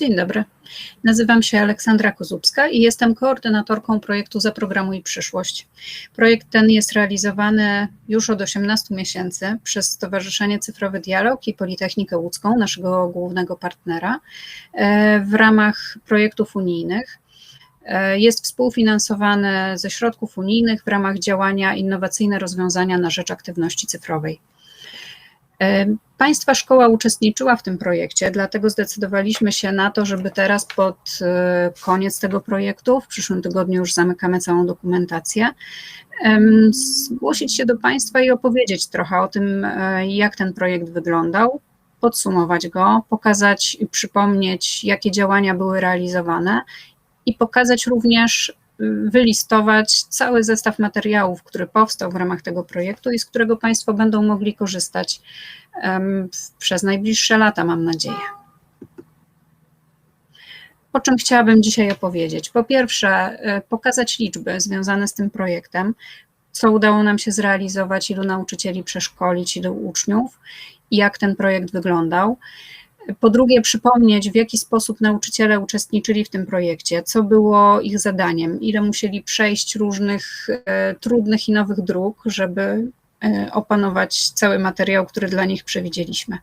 Dzień dobry. Nazywam się Aleksandra Kozubska i jestem koordynatorką projektu Zaprogramuj Przyszłość. Projekt ten jest realizowany już od 18 miesięcy przez Stowarzyszenie Cyfrowy Dialog i Politechnikę Łódzką, naszego głównego partnera, e, w ramach projektów unijnych. E, jest współfinansowany ze środków unijnych w ramach działania Innowacyjne Rozwiązania na Rzecz Aktywności Cyfrowej. Państwa szkoła uczestniczyła w tym projekcie, dlatego zdecydowaliśmy się na to, żeby teraz pod e, koniec tego projektu, w przyszłym tygodniu już zamykamy całą dokumentację, zgłosić się do Państwa i opowiedzieć trochę o tym, e, jak ten projekt wyglądał, podsumować go, pokazać i przypomnieć, jakie działania były realizowane i pokazać również wylistować cały zestaw materiałów, który powstał w ramach tego projektu i z którego Państwo będą mogli korzystać przez najbliższe lata, mam nadzieję. O czym chciałabym dzisiaj opowiedzieć? Po pierwsze, e, pokazać liczby związane z tym projektem, co udało nam się zrealizować, ilu nauczycieli przeszkolić, ilu uczniów jak ten projekt wyglądał. Po drugie, przypomnieć, w jaki sposób nauczyciele uczestniczyli w tym projekcie, co było ich zadaniem, ile musieli przejść różnych e, trudnych i nowych dróg, żeby opanować cały materiał, który dla nich przewidzieliśmy.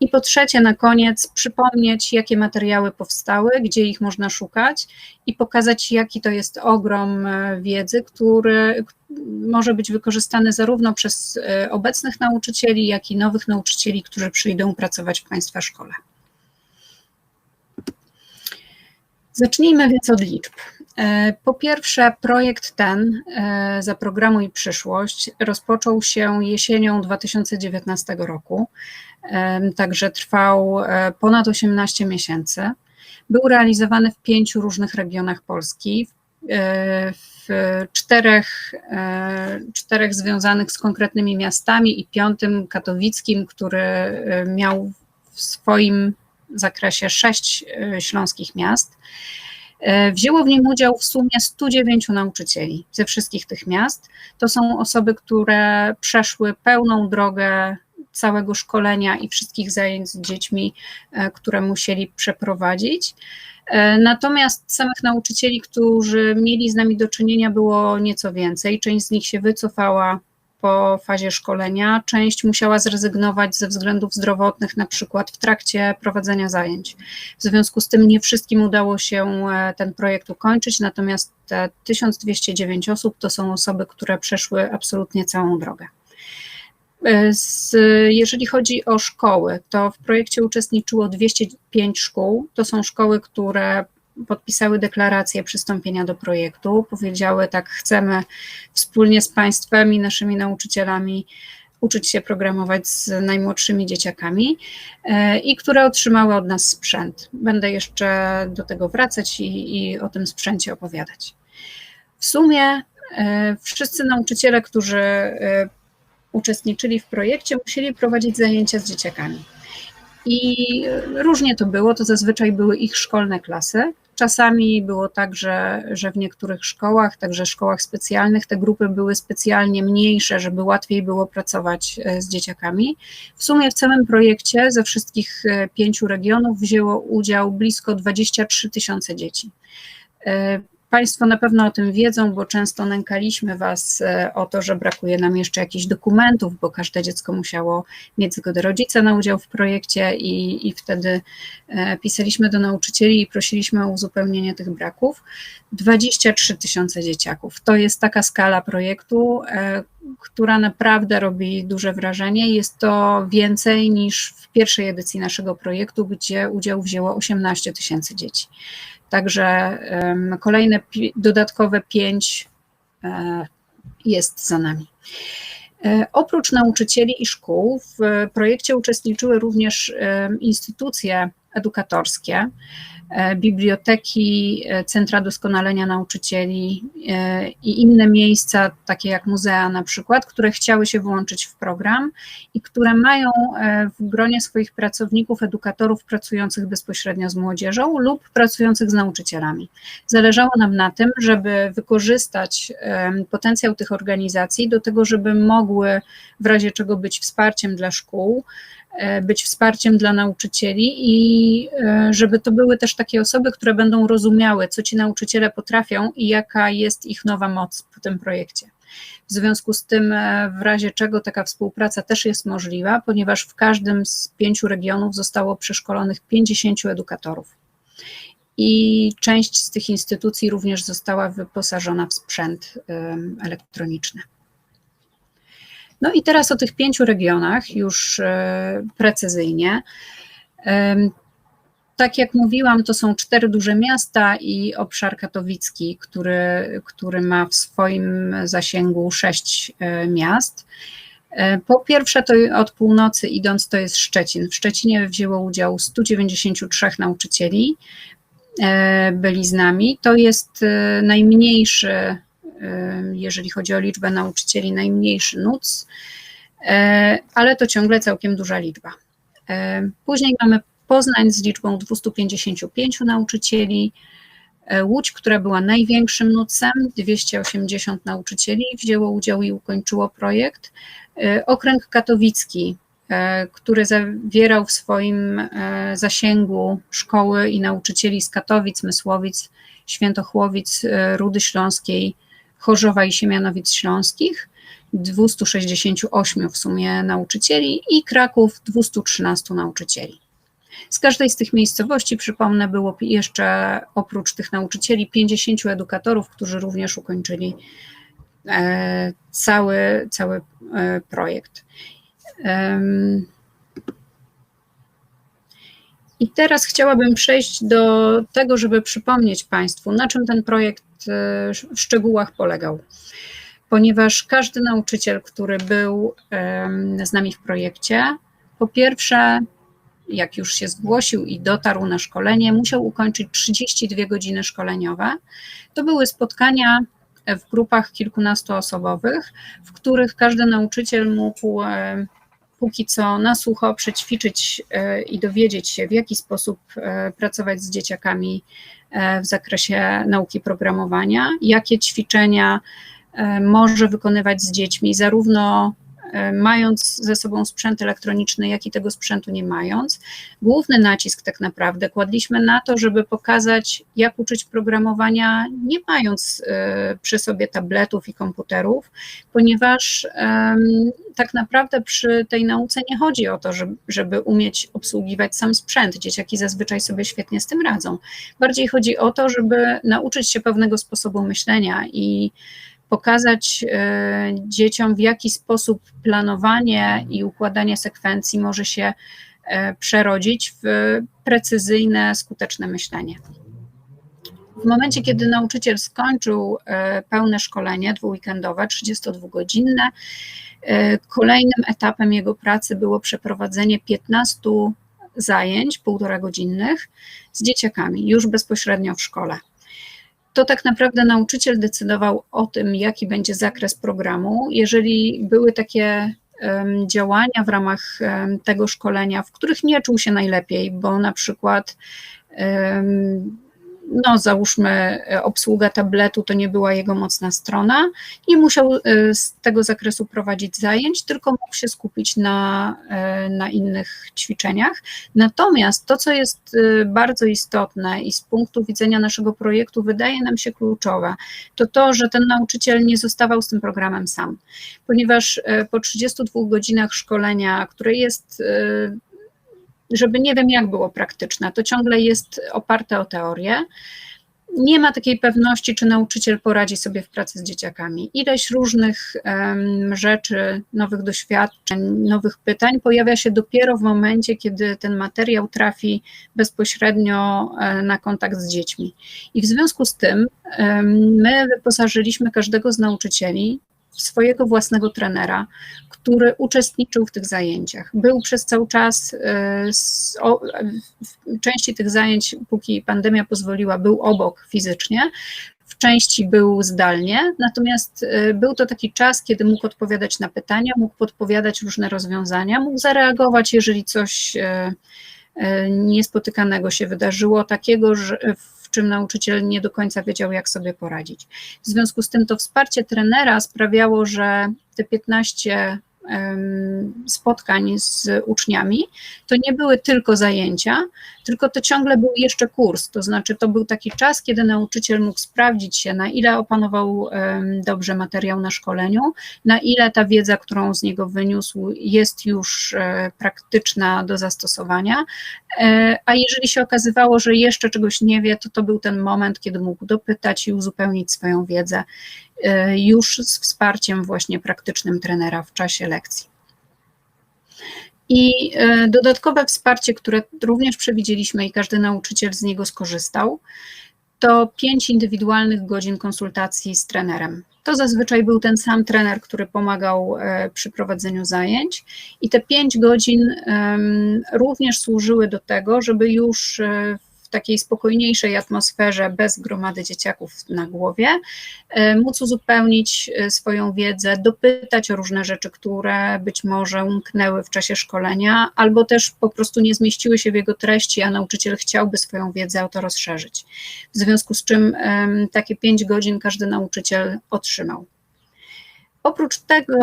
I po trzecie, na koniec, przypomnieć, jakie materiały powstały, gdzie ich można szukać i pokazać, jaki to jest ogrom e, wiedzy, który może być wykorzystany zarówno przez e, obecnych nauczycieli, jak i nowych nauczycieli, którzy przyjdą pracować w Państwa szkole. Zacznijmy więc od liczb. E, po pierwsze, projekt ten, e, Zaprogramuj przyszłość, rozpoczął się jesienią 2019 roku, także trwał ponad 18 miesięcy. Był realizowany w pięciu różnych regionach Polski, w czterech, e, czterech związanych z konkretnymi miastami i piątym katowickim, który e, miał w swoim zakresie sześć e, śląskich miast. Wzięło w nim udział w sumie 109 nauczycieli ze wszystkich tych miast. To są osoby, które przeszły pełną drogę całego szkolenia i wszystkich zajęć z dziećmi, które musieli przeprowadzić. E, natomiast samych nauczycieli, którzy mieli z nami do czynienia, było nieco więcej. Część z nich się wycofała po fazie szkolenia, część musiała zrezygnować ze względów zdrowotnych, na przykład w trakcie prowadzenia zajęć. W związku z tym nie wszystkim udało się e, ten projekt ukończyć, natomiast te 1209 osób to są osoby, które przeszły absolutnie całą drogę. E, z, jeżeli chodzi o szkoły, to w projekcie uczestniczyło 205 szkół. To są szkoły, które podpisały deklarację przystąpienia do projektu, powiedziały tak, chcemy wspólnie z państwem i naszymi nauczycielami uczyć się programować z najmłodszymi dzieciakami e, i które otrzymały od nas sprzęt. Będę jeszcze do tego wracać i, i o tym sprzęcie opowiadać. W sumie e, wszyscy nauczyciele, którzy uczestniczyli w projekcie, musieli prowadzić zajęcia z dzieciakami. I różnie to było, to zazwyczaj były ich szkolne klasy. Czasami było tak, że, że w niektórych szkołach, także szkołach specjalnych, te grupy były specjalnie mniejsze, żeby łatwiej było pracować e, z dzieciakami. W sumie w całym projekcie ze wszystkich e, pięciu regionów wzięło udział blisko 23 tysiące dzieci. Państwo na pewno o tym wiedzą, bo często nękaliśmy Was e, o to, że brakuje nam jeszcze jakichś dokumentów, bo każde dziecko musiało mieć zgodę rodzica na udział w projekcie i, i wtedy e, pisaliśmy do nauczycieli i prosiliśmy o uzupełnienie tych braków. 23 tysiące dzieciaków. To jest taka skala projektu, e, która naprawdę robi duże wrażenie. Jest to więcej niż w pierwszej edycji naszego projektu, gdzie udział wzięło 18 tysięcy dzieci. Także kolejne dodatkowe pięć e, jest za nami. E, oprócz nauczycieli i szkół w projekcie uczestniczyły również instytucje edukatorskie. E, biblioteki, e, centra doskonalenia nauczycieli e, i inne miejsca, takie jak muzea na przykład, które chciały się włączyć w program i które mają w gronie swoich pracowników, edukatorów pracujących bezpośrednio z młodzieżą lub pracujących z nauczycielami. Zależało nam na tym, żeby wykorzystać potencjał tych organizacji do tego, żeby mogły w razie czego być wsparciem dla szkół, być wsparciem dla nauczycieli i żeby to były też takie osoby, które będą rozumiały, co ci nauczyciele potrafią i jaka jest ich nowa moc w tym projekcie. W związku z tym, e, w razie czego taka współpraca też jest możliwa, ponieważ w każdym z pięciu regionów zostało przeszkolonych 50 edukatorów. I część z tych instytucji również została wyposażona w sprzęt elektroniczny. No i teraz o tych pięciu regionach już e, precyzyjnie. Tak jak mówiłam, to są cztery duże miasta i obszar katowicki, który, który ma w swoim zasięgu sześć e, miast. E, po pierwsze, to od północy idąc, to jest Szczecin. W Szczecinie wzięło udział 193 nauczycieli, byli z nami. To jest najmniejszy jeżeli chodzi o liczbę nauczycieli, najmniejszy NUC, e, ale to ciągle całkiem duża liczba. E, później mamy Poznań z liczbą 255 nauczycieli, e, Łódź, która była największym NUC-em, 280 nauczycieli wzięło udział i ukończyło projekt. Okręg katowicki, który zawierał w swoim zasięgu szkoły i nauczycieli z Katowic, Mysłowic, Świętochłowic, Rudy Śląskiej, Chorzowa i Siemianowic Śląskich, 268 w sumie nauczycieli i Kraków 213 nauczycieli. Z każdej z tych miejscowości, przypomnę, było jeszcze oprócz tych nauczycieli 50 edukatorów, którzy również ukończyli e, cały, cały e, projekt. I teraz chciałabym przejść do tego, żeby przypomnieć Państwu, na czym ten projekt w szczegółach polegał. Ponieważ każdy nauczyciel, który był z nami w projekcie, po pierwsze, jak już się zgłosił i dotarł na szkolenie, musiał ukończyć 32 godziny szkoleniowe. To były spotkania w grupach kilkunastoosobowych, w których każdy nauczyciel mógł póki co na sucho przećwiczyć e, i dowiedzieć się, w jaki sposób e, pracować z dzieciakami e, w zakresie nauki programowania, jakie ćwiczenia może wykonywać z dziećmi, zarówno mając ze sobą sprzęt elektroniczny, jak i tego sprzętu nie mając. Główny nacisk tak naprawdę kładliśmy na to, żeby pokazać, jak uczyć programowania, nie mając e, przy sobie tabletów i komputerów, ponieważ tak naprawdę przy tej nauce nie chodzi o to, żeby umieć obsługiwać sam sprzęt. Dzieciaki zazwyczaj sobie świetnie z tym radzą. Bardziej chodzi o to, żeby nauczyć się pewnego sposobu myślenia i pokazać e, dzieciom, w jaki sposób planowanie i układanie sekwencji może się e, przerodzić w precyzyjne, skuteczne myślenie. W momencie, kiedy nauczyciel skończył e, pełne szkolenie dwuweekendowe, 32-godzinne, kolejnym etapem jego pracy było przeprowadzenie 15 zajęć półtora godzinnych z dzieciakami, już bezpośrednio w szkole to tak naprawdę nauczyciel decydował o tym, jaki będzie zakres programu. Jeżeli były takie działania w ramach tego szkolenia, w których nie czuł się najlepiej, bo na przykład no załóżmy e, obsługa tabletu to nie była jego mocna strona, nie musiał e, z tego zakresu prowadzić zajęć, tylko mógł się skupić na, e, na innych ćwiczeniach. Natomiast to, co jest bardzo istotne i z punktu widzenia naszego projektu wydaje nam się kluczowe, to to, że ten nauczyciel nie zostawał z tym programem sam, ponieważ po 32 godzinach szkolenia, które jest żeby nie wiem jak było praktyczne, to ciągle jest oparte o teorię. Nie ma takiej pewności, czy nauczyciel poradzi sobie w pracy z dzieciakami. Ileś różnych um, rzeczy, nowych doświadczeń, nowych pytań pojawia się dopiero w momencie, kiedy ten materiał trafi bezpośrednio e, na kontakt z dziećmi. I w związku z tym um, my wyposażyliśmy każdego z nauczycieli swojego własnego trenera, który uczestniczył w tych zajęciach. Był przez cały czas, e, w części tych zajęć, póki pandemia pozwoliła, był obok fizycznie, w części był zdalnie, natomiast e, był to taki czas, kiedy mógł odpowiadać na pytania, mógł podpowiadać różne rozwiązania, mógł zareagować, jeżeli coś e, niespotykanego się wydarzyło, takiego, w czym nauczyciel nie do końca wiedział, jak sobie poradzić. W związku z tym to wsparcie trenera sprawiało, że te 15 spotkań z uczniami, to nie były tylko zajęcia, tylko to ciągle był jeszcze kurs. To znaczy, to był taki czas, kiedy nauczyciel mógł sprawdzić się, na ile opanował dobrze materiał na szkoleniu, na ile ta wiedza, którą z niego wyniósł, jest już e, praktyczna do zastosowania. E, a jeżeli się okazywało, że jeszcze czegoś nie wie, to to był ten moment, kiedy mógł dopytać i uzupełnić swoją wiedzę już z wsparciem właśnie praktycznym trenera w czasie lekcji. I dodatkowe wsparcie, które również przewidzieliśmy i każdy nauczyciel z niego skorzystał, to pięć indywidualnych godzin konsultacji z trenerem. To zazwyczaj był ten sam trener, który pomagał e, przy prowadzeniu zajęć, i te pięć godzin również służyły do tego, żeby już e, w takiej spokojniejszej atmosferze, bez gromady dzieciaków na głowie, e, móc uzupełnić e, swoją wiedzę, dopytać o różne rzeczy, które być może umknęły w czasie szkolenia, albo też po prostu nie zmieściły się w jego treści, a nauczyciel chciałby swoją wiedzę o to rozszerzyć. W związku z czym takie pięć godzin każdy nauczyciel otrzymał. Oprócz tego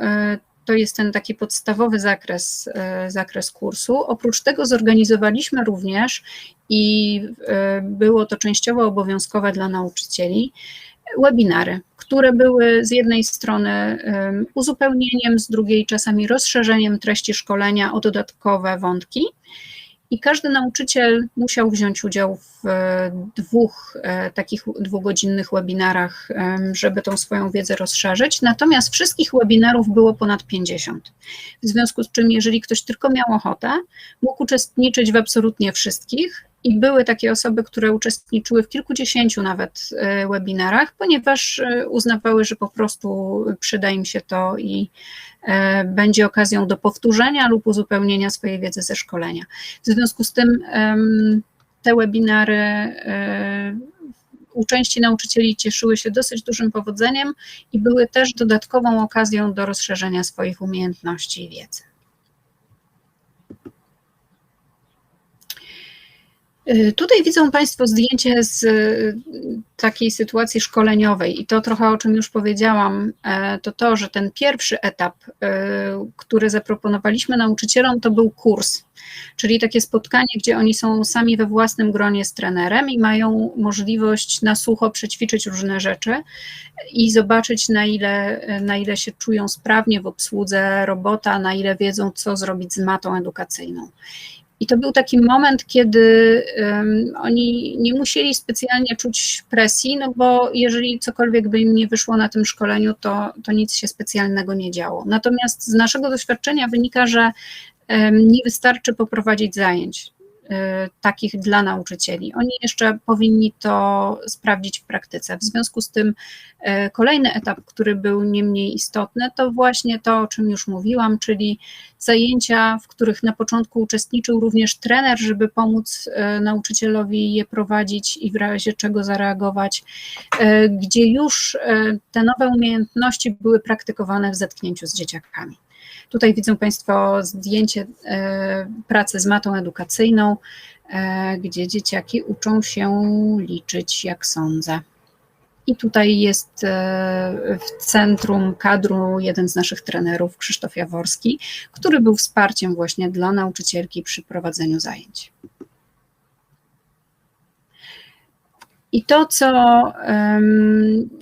e, to jest ten taki podstawowy zakres, e, zakres kursu. Oprócz tego zorganizowaliśmy również i e, było to częściowo obowiązkowe dla nauczycieli webinary, które były z jednej strony uzupełnieniem, z drugiej czasami rozszerzeniem treści szkolenia o dodatkowe wątki. I każdy nauczyciel musiał wziąć udział w e, dwóch e, takich dwugodzinnych webinarach, żeby tą swoją wiedzę rozszerzyć. Natomiast wszystkich webinarów było ponad 50. W związku z czym, jeżeli ktoś tylko miał ochotę, mógł uczestniczyć w absolutnie wszystkich. I były takie osoby, które uczestniczyły w kilkudziesięciu nawet e, webinarach, ponieważ uznawały, że po prostu przyda im się to i E, będzie okazją do powtórzenia lub uzupełnienia swojej wiedzy ze szkolenia. W związku z tym te webinary e, u części nauczycieli cieszyły się dosyć dużym powodzeniem i były też dodatkową okazją do rozszerzenia swoich umiejętności i wiedzy. Tutaj widzą Państwo zdjęcie z y, takiej sytuacji szkoleniowej i to trochę o czym już powiedziałam, e, to to, że ten pierwszy etap, y, który zaproponowaliśmy nauczycielom, to był kurs, czyli takie spotkanie, gdzie oni są sami we własnym gronie z trenerem i mają możliwość na sucho przećwiczyć różne rzeczy i zobaczyć na ile, na ile się czują sprawnie w obsłudze robota, na ile wiedzą, co zrobić z matą edukacyjną. I to był taki moment, kiedy um, oni nie musieli specjalnie czuć presji, no bo jeżeli cokolwiek by im nie wyszło na tym szkoleniu, to, to nic się specjalnego nie działo. Natomiast z naszego doświadczenia wynika, że um, nie wystarczy poprowadzić zajęć. Y, takich dla nauczycieli. Oni jeszcze powinni to sprawdzić w praktyce. W związku z tym y, kolejny etap, który był nie mniej istotny, to właśnie to, o czym już mówiłam, czyli zajęcia, w których na początku uczestniczył również trener, żeby pomóc y, nauczycielowi je prowadzić i w razie czego zareagować, gdzie już te nowe umiejętności były praktykowane w zetknięciu z dzieciakami. Tutaj widzą Państwo zdjęcie e, pracy z matą edukacyjną, e, gdzie dzieciaki uczą się liczyć, jak sądzę. I tutaj jest e, w centrum kadru jeden z naszych trenerów, Krzysztof Jaworski, który był wsparciem właśnie dla nauczycielki przy prowadzeniu zajęć. I to, co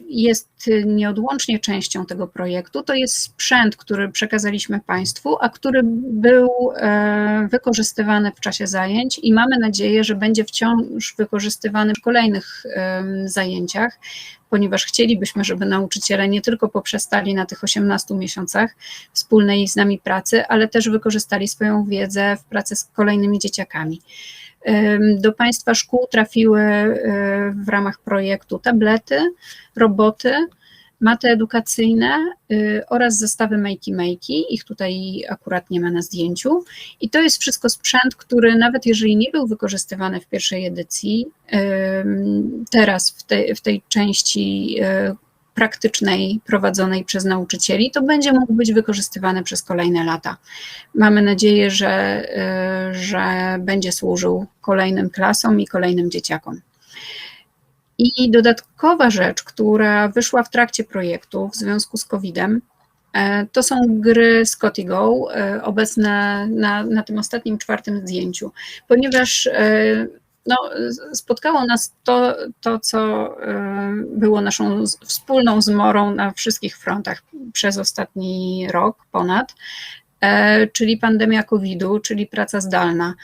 jest nieodłącznie częścią tego projektu, to jest sprzęt, który przekazaliśmy Państwu, a który był e, wykorzystywany w czasie zajęć i mamy nadzieję, że będzie wciąż wykorzystywany w kolejnych zajęciach, ponieważ chcielibyśmy, żeby nauczyciele nie tylko poprzestali na tych 18 miesiącach wspólnej z nami pracy, ale też wykorzystali swoją wiedzę w pracy z kolejnymi dzieciakami. Do Państwa szkół trafiły e, w ramach projektu tablety, roboty, maty edukacyjne e, oraz zestawy Makey Makey. Ich tutaj akurat nie ma na zdjęciu. I to jest wszystko sprzęt, który nawet jeżeli nie był wykorzystywany w pierwszej edycji, teraz w tej, w tej części e, praktycznej prowadzonej przez nauczycieli, to będzie mógł być wykorzystywany przez kolejne lata. Mamy nadzieję, że, y, że będzie służył kolejnym klasom i kolejnym dzieciakom. I dodatkowa rzecz, która wyszła w trakcie projektu w związku z COVID-em, E, to są gry Scotty Go, e, obecne na, na tym ostatnim czwartym zdjęciu, ponieważ e, no, spotkało nas to, to, co było naszą wspólną zmorą na wszystkich frontach przez ostatni rok ponad, czyli pandemia COVID-u, czyli praca zdalna.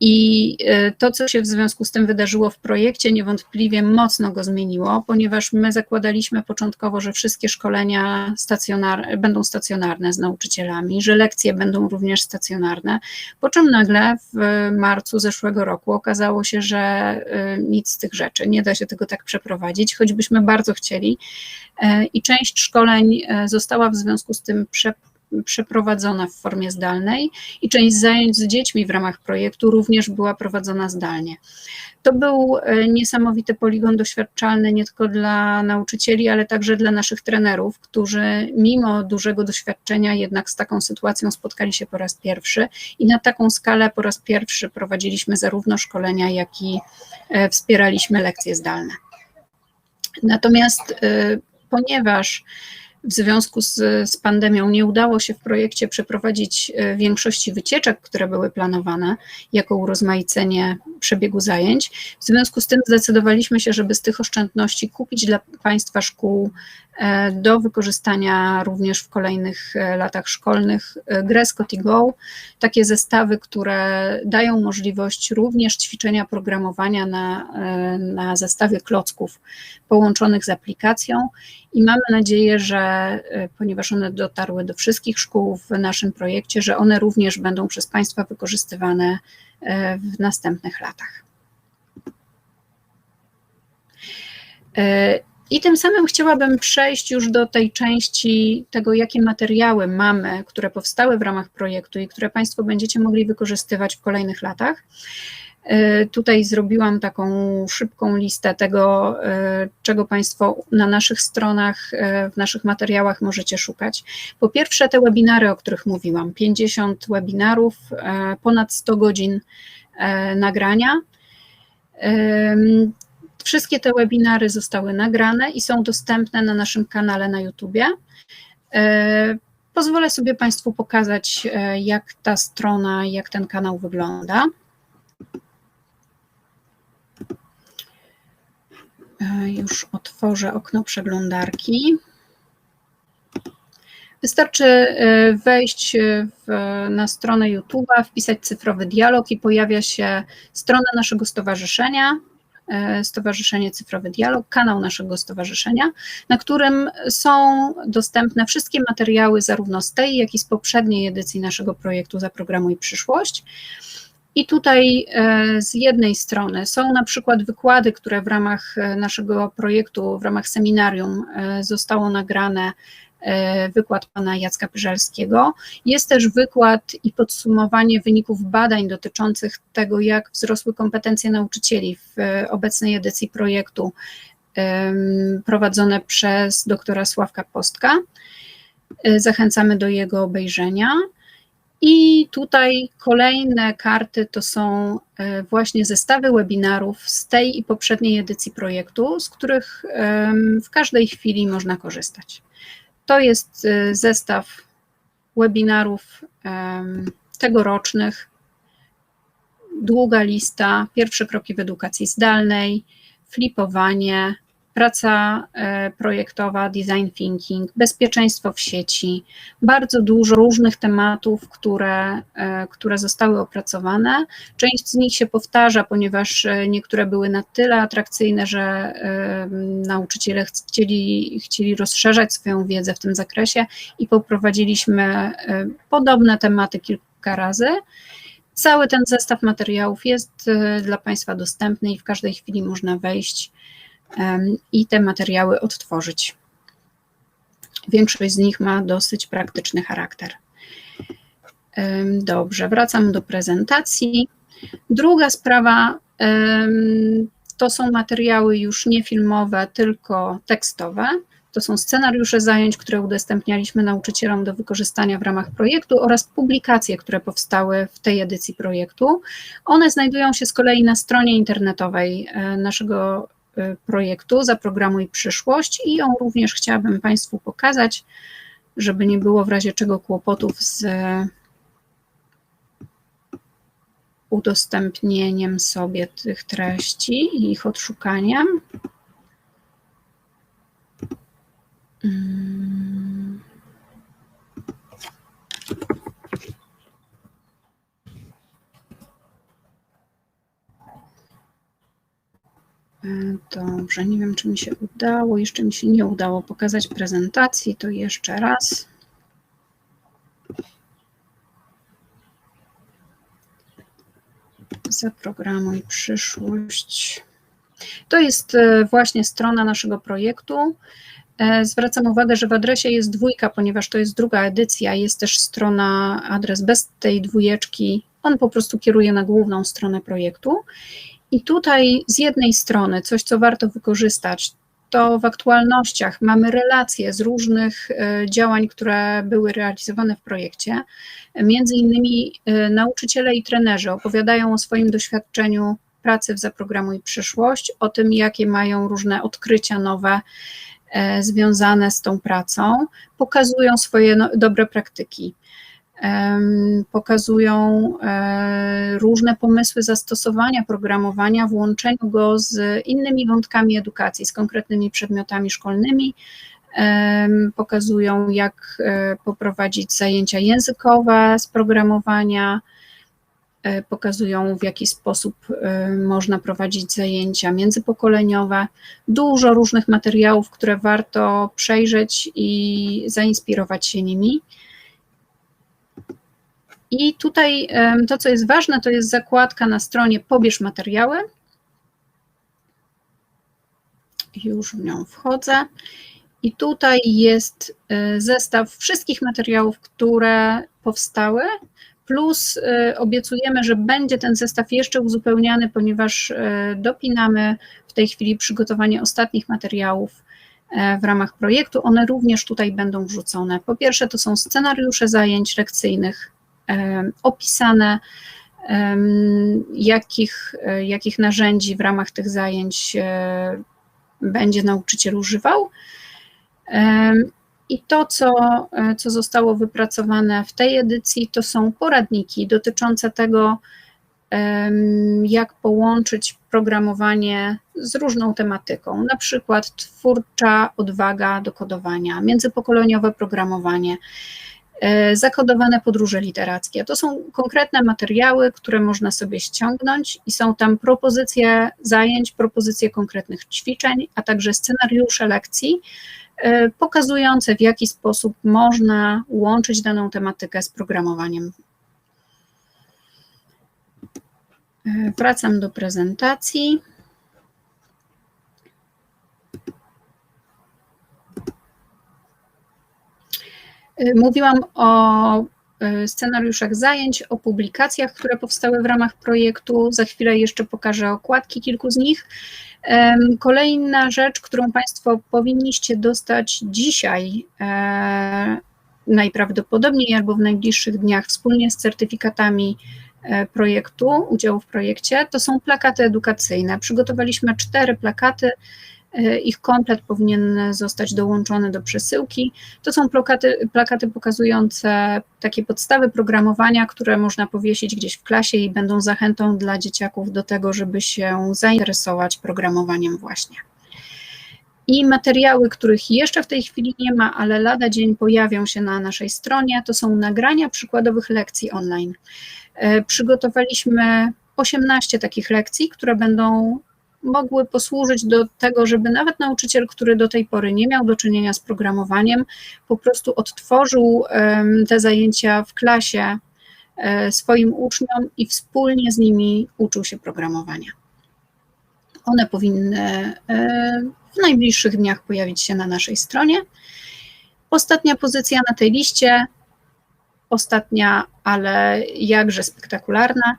I e, to, co się w związku z tym wydarzyło w projekcie, niewątpliwie mocno go zmieniło, ponieważ my zakładaliśmy początkowo, że wszystkie szkolenia stacjonar będą stacjonarne z nauczycielami, że lekcje będą również stacjonarne, po czym nagle w marcu zeszłego roku okazało się, że e, nic z tych rzeczy, nie da się tego tak przeprowadzić, choćbyśmy bardzo chcieli. E, I część szkoleń została w związku z tym przeprowadzona przeprowadzona w formie zdalnej i część zajęć z dziećmi w ramach projektu również była prowadzona zdalnie. To był e, niesamowity poligon doświadczalny nie tylko dla nauczycieli, ale także dla naszych trenerów, którzy mimo dużego doświadczenia jednak z taką sytuacją spotkali się po raz pierwszy i na taką skalę po raz pierwszy prowadziliśmy zarówno szkolenia, jak i e, wspieraliśmy lekcje zdalne. Natomiast e, ponieważ w związku z, z pandemią nie udało się w projekcie przeprowadzić e, większości wycieczek, które były planowane jako urozmaicenie przebiegu zajęć. W związku z tym zdecydowaliśmy się, żeby z tych oszczędności kupić dla Państwa szkół do wykorzystania również w kolejnych e, latach szkolnych grę Scotty Go, takie zestawy, które dają możliwość również ćwiczenia programowania na, na zestawie klocków połączonych z aplikacją i mamy nadzieję, że e, ponieważ one dotarły do wszystkich szkół w naszym projekcie, że one również będą przez Państwa wykorzystywane e, w następnych latach. I tym samym chciałabym przejść już do tej części tego, jakie materiały mamy, które powstały w ramach projektu i które Państwo będziecie mogli wykorzystywać w kolejnych latach. E, tutaj zrobiłam taką szybką listę tego, e, czego Państwo na naszych stronach, e, w naszych materiałach możecie szukać. Po pierwsze, te webinary, o których mówiłam: 50 webinarów, ponad 100 godzin nagrania. Wszystkie te webinary zostały nagrane i są dostępne na naszym kanale na YouTubie. Pozwolę sobie Państwu pokazać, jak ta strona, jak ten kanał wygląda. E, już otworzę okno przeglądarki. Wystarczy e, wejść w, na stronę YouTube'a, wpisać cyfrowy dialog i pojawia się strona naszego stowarzyszenia, e, Stowarzyszenie Cyfrowy Dialog, kanał naszego stowarzyszenia, na którym są dostępne wszystkie materiały, zarówno z tej, jak i z poprzedniej edycji naszego projektu Zaprogramuj Przyszłość. I tutaj e, z jednej strony są na przykład wykłady, które w ramach e, naszego projektu, w ramach seminarium e, zostało nagrane, wykład pana Jacka Pyżalskiego. Jest też wykład i podsumowanie wyników badań dotyczących tego, jak wzrosły kompetencje nauczycieli w obecnej edycji projektu prowadzone przez doktora Sławka Postka. Zachęcamy do jego obejrzenia. I tutaj kolejne karty to są e, właśnie zestawy webinarów z tej i poprzedniej edycji projektu, z których w każdej chwili można korzystać. To jest e, zestaw webinarów tegorocznych, długa lista, pierwsze kroki w edukacji zdalnej, flipowanie, praca e, projektowa, design thinking, bezpieczeństwo w sieci, bardzo dużo różnych tematów, które, e, które zostały opracowane. Część z nich się powtarza, ponieważ e, niektóre były na tyle atrakcyjne, że nauczyciele chcieli, chcieli rozszerzać swoją wiedzę w tym zakresie i poprowadziliśmy podobne tematy kilka razy. Cały ten zestaw materiałów jest dla Państwa dostępny i w każdej chwili można wejść i te materiały odtworzyć. Większość z nich ma dosyć praktyczny charakter. Dobrze, wracam do prezentacji. Druga sprawa to są materiały już nie filmowe, tylko tekstowe. To są scenariusze zajęć, które udostępnialiśmy nauczycielom do wykorzystania w ramach projektu oraz publikacje, które powstały w tej edycji projektu. One znajdują się z kolei na stronie internetowej e, naszego projektu Zaprogramuj przyszłość i ją również chciałabym Państwu pokazać. żeby nie było w razie czego kłopotów z udostępnieniem sobie tych treści i ich odszukaniem. Hmm. Dobrze, nie wiem, czy mi się udało. Jeszcze mi się nie udało pokazać prezentacji, to jeszcze raz. Zaprogramuj przyszłość. To jest e, właśnie strona naszego projektu. E, zwracam uwagę, że w adresie jest dwójka, ponieważ to jest druga edycja. Jest też strona, adres bez tej dwójeczki. On po prostu kieruje na główną stronę projektu. I tutaj z jednej strony coś, co warto wykorzystać, to w aktualnościach mamy relacje z różnych e, działań, które były realizowane w projekcie. Między innymi e, nauczyciele i trenerzy opowiadają o swoim doświadczeniu pracy w Zaprogramuj Przyszłość, o tym, jakie mają różne odkrycia nowe e, związane z tą pracą, pokazują swoje no, dobre praktyki pokazują e, różne pomysły zastosowania programowania, włączeniu go z innymi wątkami edukacji, z konkretnymi przedmiotami szkolnymi. Pokazują, jak e, poprowadzić zajęcia językowe z programowania, e, pokazują, w jaki sposób można prowadzić zajęcia międzypokoleniowe. Dużo różnych materiałów, które warto przejrzeć i zainspirować się nimi. I tutaj to, co jest ważne, to jest zakładka na stronie Pobierz materiały. Już w nią wchodzę. I tutaj jest e, zestaw wszystkich materiałów, które powstały, plus e, obiecujemy, że będzie ten zestaw jeszcze uzupełniany, ponieważ e, dopinamy w tej chwili przygotowanie ostatnich materiałów w ramach projektu. One również tutaj będą wrzucone. Po pierwsze, to są scenariusze zajęć lekcyjnych, opisane, jakich, jakich narzędzi w ramach tych zajęć e, będzie nauczyciel używał. I to, co, e, co zostało wypracowane w tej edycji, to są poradniki dotyczące tego, jak połączyć programowanie z różną tematyką, na przykład twórcza odwaga do kodowania, międzypokoleniowe programowanie. E, zakodowane podróże literackie. To są konkretne materiały, które można sobie ściągnąć i są tam propozycje zajęć, propozycje konkretnych ćwiczeń, a także scenariusze lekcji e, pokazujące, w jaki sposób można łączyć daną tematykę z programowaniem. E, wracam do prezentacji. Mówiłam o y, scenariuszach zajęć, o publikacjach, które powstały w ramach projektu. Za chwilę jeszcze pokażę okładki kilku z nich. Kolejna rzecz, którą Państwo powinniście dostać dzisiaj, e, najprawdopodobniej albo w najbliższych dniach, wspólnie z certyfikatami e, projektu, udziału w projekcie, to są plakaty edukacyjne. Przygotowaliśmy cztery plakaty E, ich komplet powinien zostać dołączony do przesyłki. To są plakaty, plakaty pokazujące takie podstawy programowania, które można powiesić gdzieś w klasie i będą zachętą dla dzieciaków do tego, żeby się zainteresować programowaniem właśnie. I materiały, których jeszcze w tej chwili nie ma, ale lada dzień pojawią się na naszej stronie, to są nagrania przykładowych lekcji online. E, przygotowaliśmy 18 takich lekcji, które będą mogły posłużyć do tego, żeby nawet nauczyciel, który do tej pory nie miał do czynienia z programowaniem, po prostu odtworzył te zajęcia w klasie e, swoim uczniom i wspólnie z nimi uczył się programowania. One powinny e, w najbliższych dniach pojawić się na naszej stronie. Ostatnia pozycja na tej liście, ostatnia, ale jakże spektakularna,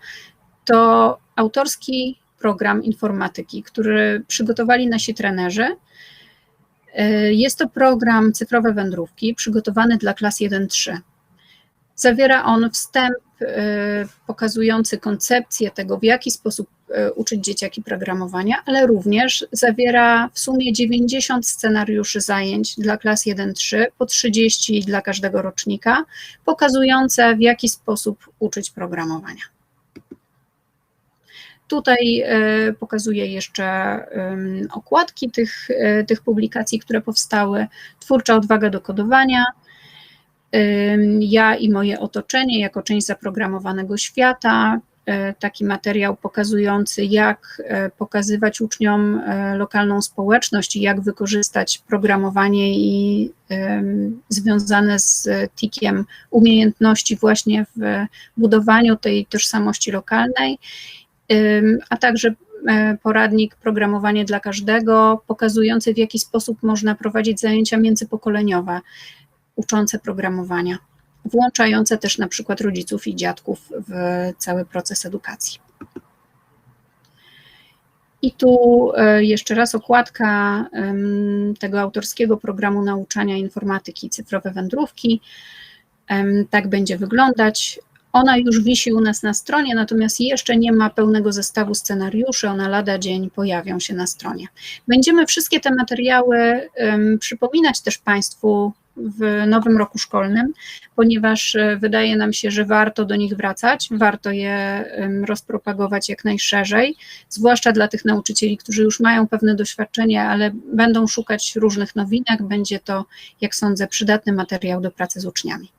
to autorski program informatyki, który przygotowali nasi trenerzy. E, jest to program Cyfrowe Wędrówki przygotowany dla klas 1-3. Zawiera on wstęp pokazujący koncepcję tego, w jaki sposób uczyć dzieciaki programowania, ale również zawiera w sumie 90 scenariuszy zajęć dla klas 1-3, po 30 dla każdego rocznika, pokazujące, w jaki sposób uczyć programowania. Tutaj e, pokazuję jeszcze okładki tych, e, tych publikacji, które powstały. Twórcza odwaga do kodowania. Ja i moje otoczenie jako część zaprogramowanego świata. E, taki materiał pokazujący, jak pokazywać uczniom lokalną społeczność i jak wykorzystać programowanie i związane z TIK-iem umiejętności właśnie w budowaniu tej tożsamości lokalnej a także e, poradnik Programowanie dla każdego, pokazujący w jaki sposób można prowadzić zajęcia międzypokoleniowe uczące programowania, włączające też na przykład rodziców i dziadków w cały proces edukacji. I tu e, jeszcze raz okładka tego autorskiego programu nauczania informatyki cyfrowe wędrówki. Tak będzie wyglądać. Ona już wisi u nas na stronie, natomiast jeszcze nie ma pełnego zestawu scenariuszy, one lada dzień pojawią się na stronie. Będziemy wszystkie te materiały um, przypominać też Państwu w nowym roku szkolnym, ponieważ e, wydaje nam się, że warto do nich wracać, warto je rozpropagować jak najszerzej, zwłaszcza dla tych nauczycieli, którzy już mają pewne doświadczenie, ale będą szukać różnych nowinek. Będzie to, jak sądzę, przydatny materiał do pracy z uczniami.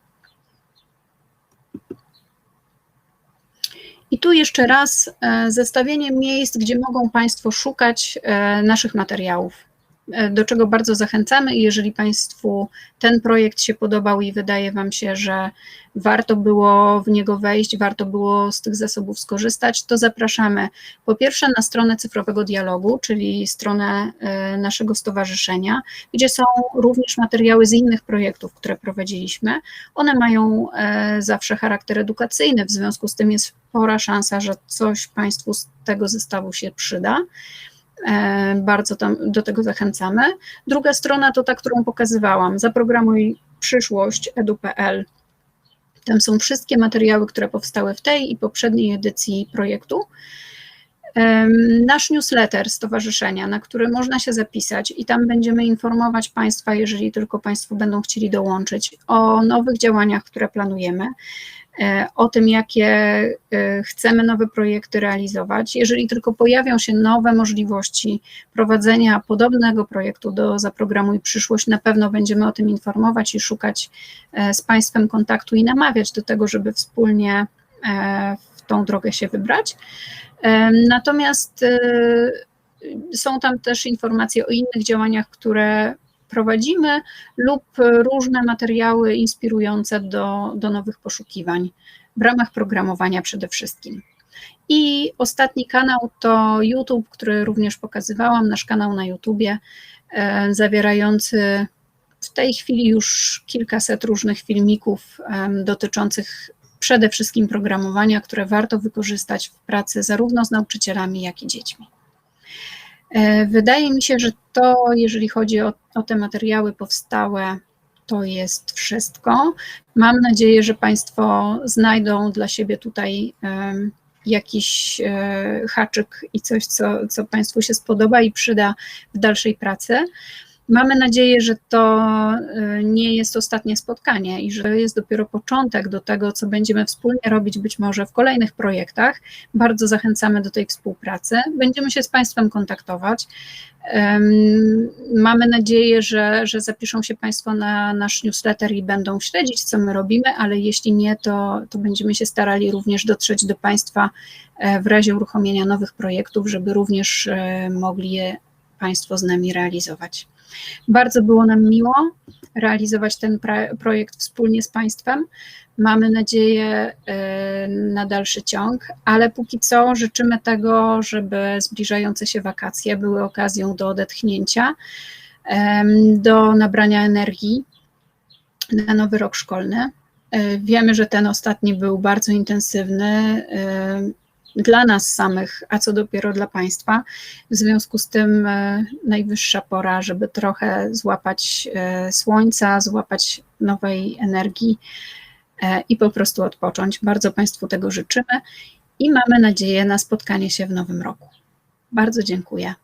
I tu jeszcze raz e, zestawienie miejsc, gdzie mogą Państwo szukać e, naszych materiałów. E, do czego bardzo zachęcamy. I jeżeli Państwu ten projekt się podobał i wydaje Wam się, że warto było w niego wejść, warto było z tych zasobów skorzystać, to zapraszamy po pierwsze na stronę cyfrowego dialogu, czyli stronę e, naszego stowarzyszenia, gdzie są również materiały z innych projektów, które prowadziliśmy. One mają e, zawsze charakter edukacyjny, w związku z tym jest spora szansa, że coś Państwu z tego zestawu się przyda. E, bardzo tam do tego zachęcamy. Druga strona to ta, którą pokazywałam, zaprogramuj przyszłość edu.pl. Tam są wszystkie materiały, które powstały w tej i poprzedniej edycji projektu. Nasz newsletter stowarzyszenia, na który można się zapisać, i tam będziemy informować Państwa, jeżeli tylko Państwo będą chcieli dołączyć, o nowych działaniach, które planujemy. E, o tym, jakie e, chcemy nowe projekty realizować. Jeżeli tylko pojawią się nowe możliwości prowadzenia podobnego projektu do Zaprogramuj Przyszłość, na pewno będziemy o tym informować i szukać e, z Państwem kontaktu i namawiać do tego, żeby wspólnie w tą drogę się wybrać. Natomiast są tam też informacje o innych działaniach, które prowadzimy lub różne materiały inspirujące do, do nowych poszukiwań w ramach programowania przede wszystkim. I ostatni kanał to YouTube, który również pokazywałam, nasz kanał na YouTubie, e, zawierający w tej chwili już kilkaset różnych filmików dotyczących przede wszystkim programowania, które warto wykorzystać w pracy zarówno z nauczycielami, jak i dziećmi. E, wydaje mi się, że to, jeżeli chodzi o, o te materiały powstałe, to jest wszystko. Mam nadzieję, że Państwo znajdą dla siebie tutaj jakiś e, haczyk i coś, co, co Państwu się spodoba i przyda w dalszej pracy. Mamy nadzieję, że to y, nie jest ostatnie spotkanie i że jest dopiero początek do tego, co będziemy wspólnie robić być może w kolejnych projektach. Bardzo zachęcamy do tej współpracy. Będziemy się z Państwem kontaktować. Mamy nadzieję, że, że zapiszą się Państwo na nasz newsletter i będą śledzić, co my robimy, ale jeśli nie, to, to będziemy się starali również dotrzeć do Państwa e, w razie uruchomienia nowych projektów, żeby również e, mogli je Państwo z nami realizować. Bardzo było nam miło realizować ten projekt wspólnie z Państwem. Mamy nadzieję e, na dalszy ciąg, ale póki co życzymy tego, żeby zbliżające się wakacje były okazją do odetchnięcia, do nabrania energii na nowy rok szkolny. E, wiemy, że ten ostatni był bardzo intensywny dla nas samych, a co dopiero dla państwa. W związku z tym e, najwyższa pora, żeby trochę złapać e, słońca, złapać nowej energii i po prostu odpocząć. Bardzo Państwu tego życzymy i mamy nadzieję na spotkanie się w nowym roku. Bardzo dziękuję.